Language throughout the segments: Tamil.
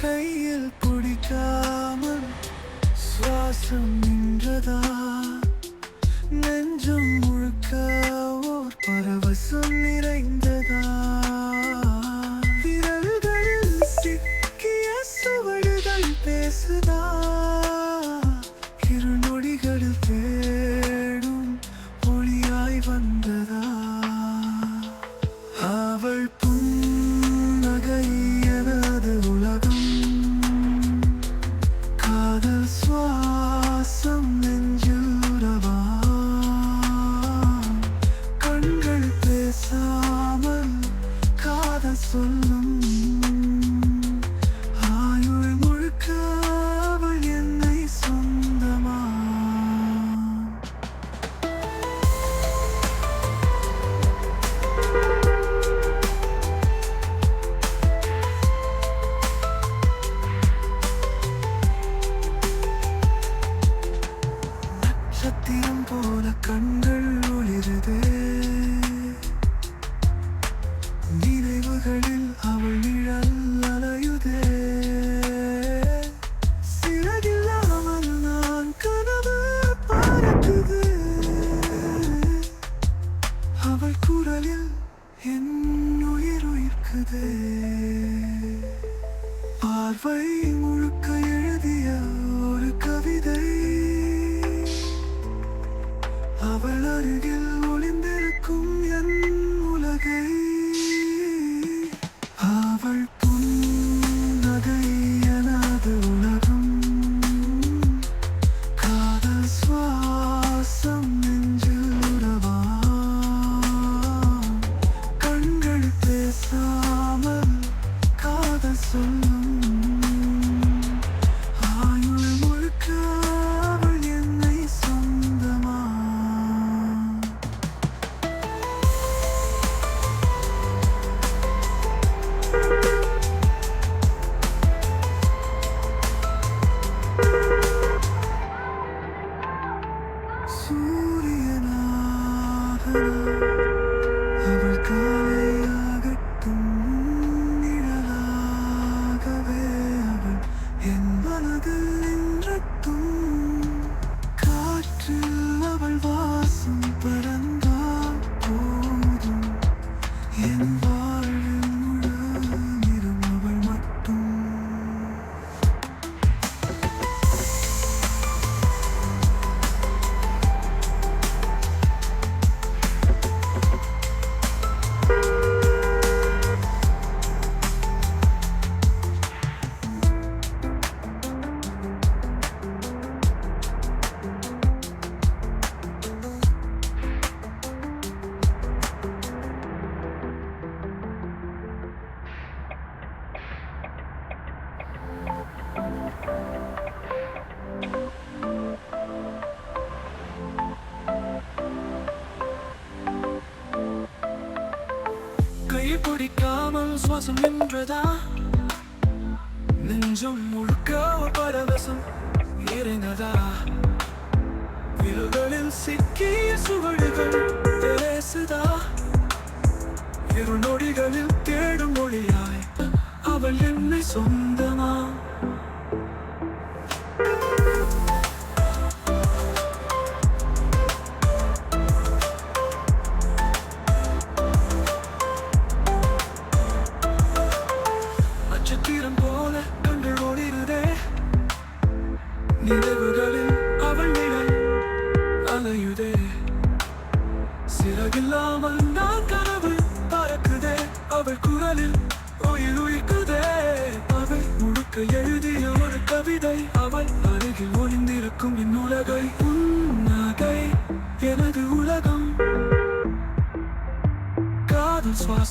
கையில் பிடிக்காமல் சுவாசம் நின்றதா? நெஞ்சம் முழுக்க ஓர் பரவசம் நிறைந்ததா? விரல்களில் சிக்கிய சுவடுகள் பேசுதா? அவள் அருகில் ஒளிந்திருக்கும் என் உலகை. பிடிக்காமல் சுவாசம் நின்றதா? நெஞ்சம் முழுக்க பரவசம் இறந்ததா விழுகளில் சிக்கிய சுவடுகள் பேசுதா? இரு நொடிகளில் தேடும் மொழியாய் அவள் என்னை சொந்தமா?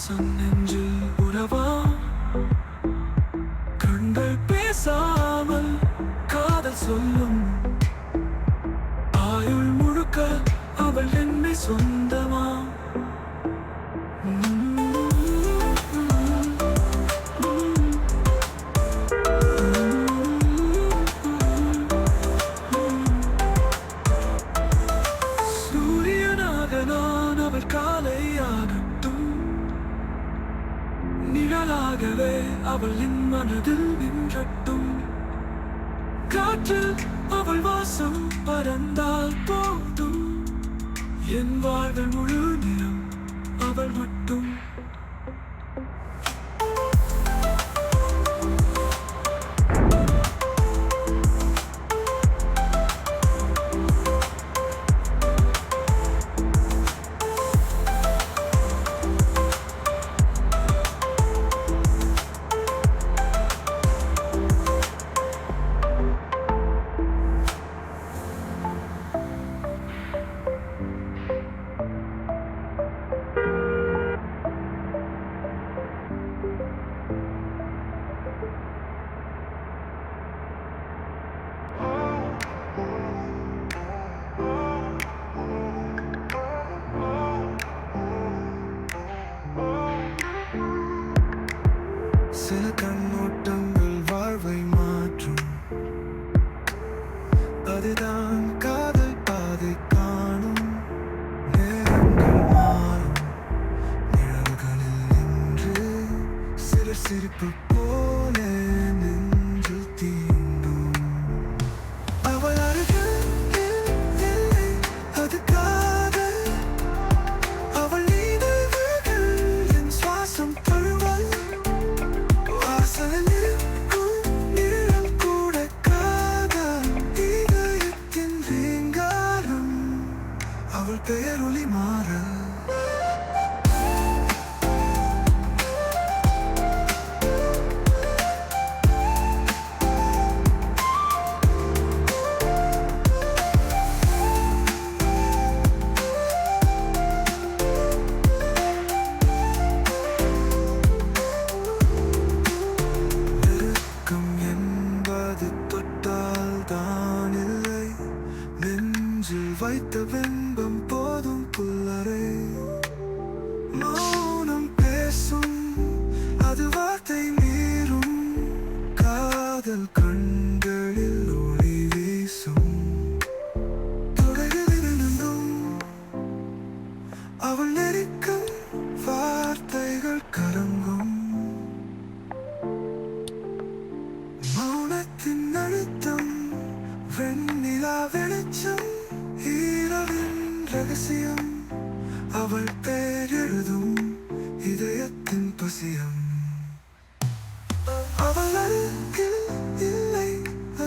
sunday என் வாழ்வில் முழு நிலம் அவள் மட்டும்.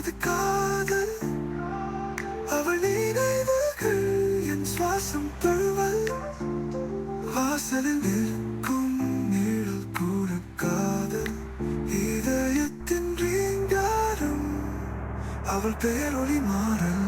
நமது காதல். அவள் நினைவுகள் என் சுவாசம் தழுவல் வாசலில் நிற்கும் நிழல் கூட காதல். இதயத்தின் ரீங்காரம் அவள் பேரொளி மாறல்.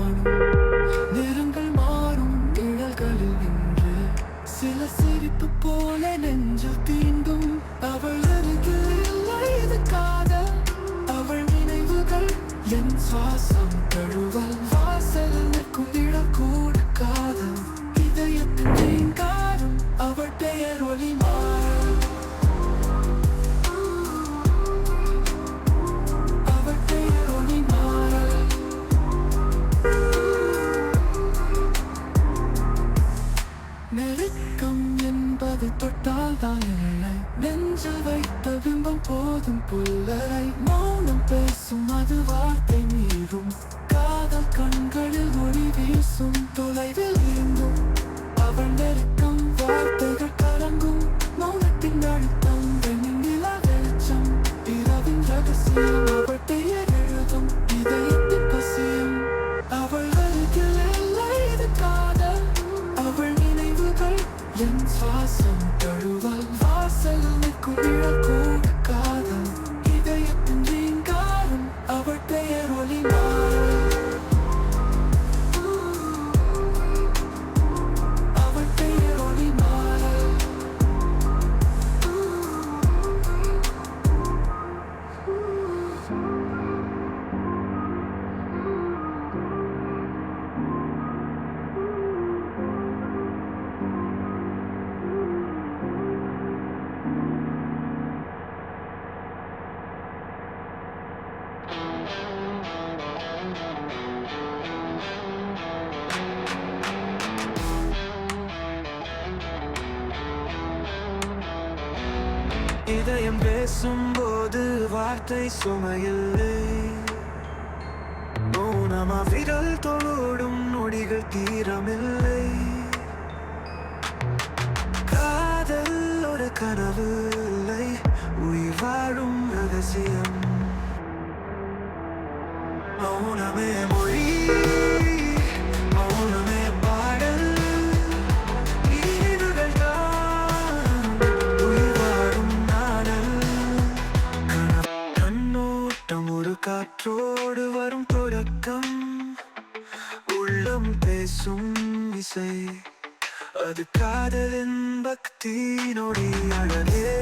காணும் நிறங்கள் மாறும் நிழல்களில் நின்று சில சிரிப்பு போல நெஞ்சில் தீண்டும். அவள் அருகில் இல்லை இது காதல். அவள் நினைவுகள் என் சுவாசம். Música இதயம் பேசும்போது வார்த்தை சுமையில்லை. மௌனமா விரல் தொழுடும் நொடிகள் தீரமில்லை. காதல் ஒரு கனவு இல்லை. உயிர் வாழும் ரகசியம். மௌனமே மொழி இசை அது காதலின் பக்தியினுடைய அழகே